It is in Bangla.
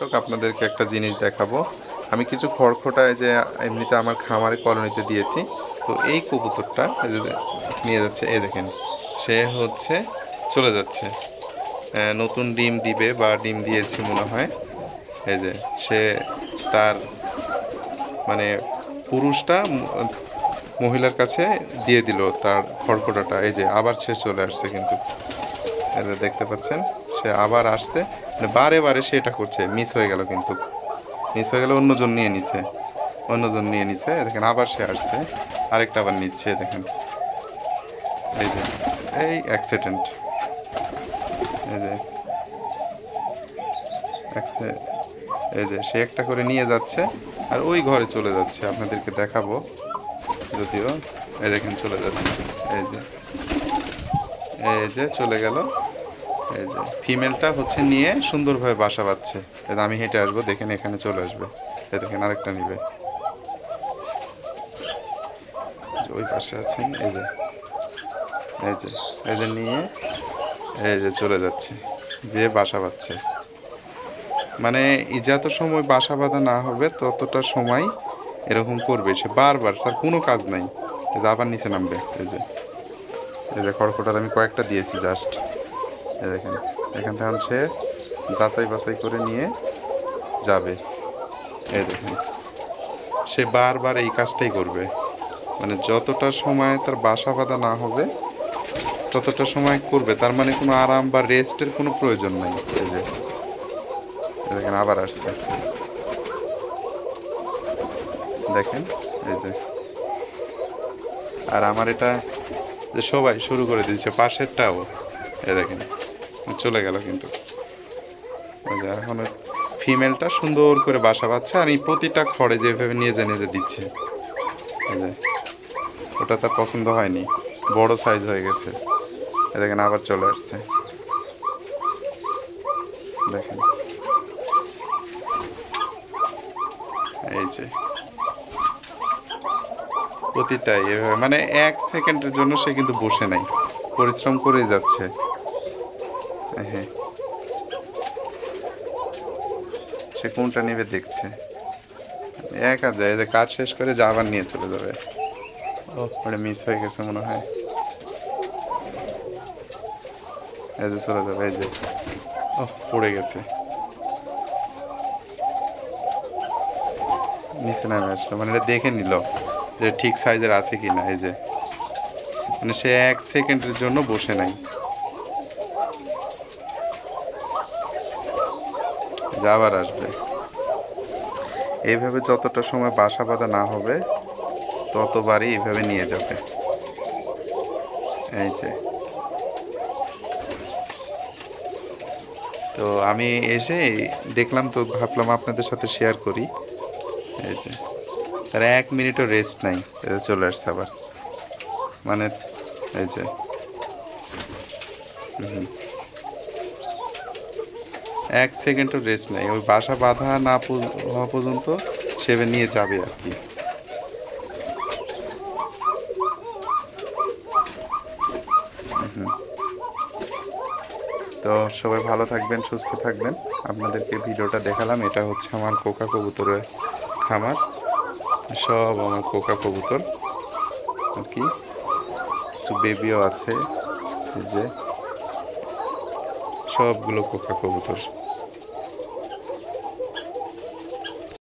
দর্শক, আপনাদেরকে একটা জিনিস দেখাবো। আমি কিছু খড়খোটায় যে এমনিতে আমার খামারে কলোনিতে দিয়েছি, তো এই কবুতরটা নিয়ে যাচ্ছে এ দেখেন, সে হচ্ছে চলে যাচ্ছে। নতুন ডিম দিবে বা ডিম দিয়েছে মনে হয়। এই যে সে তার মানে পুরুষটা মহিলার কাছে দিয়ে দিল তার খড়খোটাটা। এই যে আবার সে চলে আসছে কিন্তু। যে দেখতে পাচ্ছেন, সে আবার আসছে। মানে বারে বারে সে এটা করছে মিস হয়ে গেল কিন্তু। মিস হয়ে গেল অন্যজন নিয়ে নিছে। অন্যজন নিয়ে নিছে, দেখেন আবার সে আসছে। আরেকটা আবার নিচ্ছে, দেখেন। এই যে, এই অ্যাক্সিডেন্ট এই যে এই যে, সে একটা করে নিয়ে যাচ্ছে আর ওই ঘরে চলে যাচ্ছে। আপনাদেরকে দেখাবো, যদিও। এই দেখেন, চলে যাচ্ছে। এই যে এই যে, চলে গেল। এই যে ফিমেলটা হচ্ছে নিয়ে সুন্দরভাবে বাসা বাঁধছে। আমি হেঁটে আসব, দেখেন এখানে চলে আসবে। এই দেখেন আরেকটা নিবে। ওই পাশে আছেন, এই যে এই যে এই যে নিয়ে, এই যে চলে যাচ্ছে, যে বাসা বাঁধছে। মানে এই যত সময় বাসা বাঁধা না হবে, ততটা সময় এরকম করবে সে। বারবার, তার কোনো কাজ নাই। যে আবার নিচে নামবে, এই যে। এই যে খড়খড়টা আমি কয়েকটা দিয়েছি জাস্ট দেখেন এখান থেকে সে যাচাই বাছাই করে নিয়ে যাবে। এই দেখেন, সে বারবার এই কাজটাই করবে। মানে যতটা সময় তার বাসা বাঁধা না হবে, ততটা সময় করবে। তার মানে কোনো আরাম বা রেস্টের কোনো প্রয়োজন নাই। এই যে দেখেন, আবার আসছে। দেখেন, এই যে। আর আমার এটা যে সবাই শুরু করে দিয়েছে, পাশেরটাও। এ দেখেন চলে গেল কিন্তু। এখন ফিমেলটা সুন্দর করে বাসা বাঁধছে, আর এই প্রতিটা খড়ে যেভাবে যে নিজে দিচ্ছে। ওটা তার পছন্দ হয়নি, বড় সাইজ হয়ে গেছে। দেখেন, আবার চলে আসছে। দেখেন। এই যে, প্রতিটাই এভাবে মানে এক সেকেন্ডের জন্য সে কিন্তু বসে নাই, পরিশ্রম করেই যাচ্ছে। হ্যাঁ। সে কোনটা নেবে দেখছে। একা যায়, যে কাজ শেষ করে যা আবার নিয়ে চলে যাবে। ও মিস হয়ে গেছে মনে হয়। এই যে চলে যাবে, এই যে। ও পড়ে গেছে। নিচে নামে আসলো মানে এটা দেখে নিল যে ঠিক সাইজের আছে কি না এই যে। মানে সে এক সেকেন্ডের জন্য বসে নাই। যে আবার আসবে। এইভাবে যতটা সময় বাসা বাঁধা না হবে, ততবারই এইভাবে নিয়ে যাবে। এই যে। তো আমি এসে দেখলাম তো, ভাবলাম আপনাদের সাথে শেয়ার করি। এই যে। আর এক মিনিটও রেস্ট নাই চলে আসছে আবার। মানে এই যে। হুম। এক সেকেন্ডও রেস্ট নেই। ওই বাসা বাঁধা না হওয়া পর্যন্ত সেবে নিয়ে যাবে আর কি। তো সবাই ভালো থাকবেন, সুস্থ থাকবেন। আপনাদেরকে ভিডিওটা দেখালাম। এটা হচ্ছে আমার কোকা কবুতরের খামার। সব আমার কোকা কবুতর। আর কি? কিছু বেবিও আছে যে। সবগুলো কোকা কবুতর।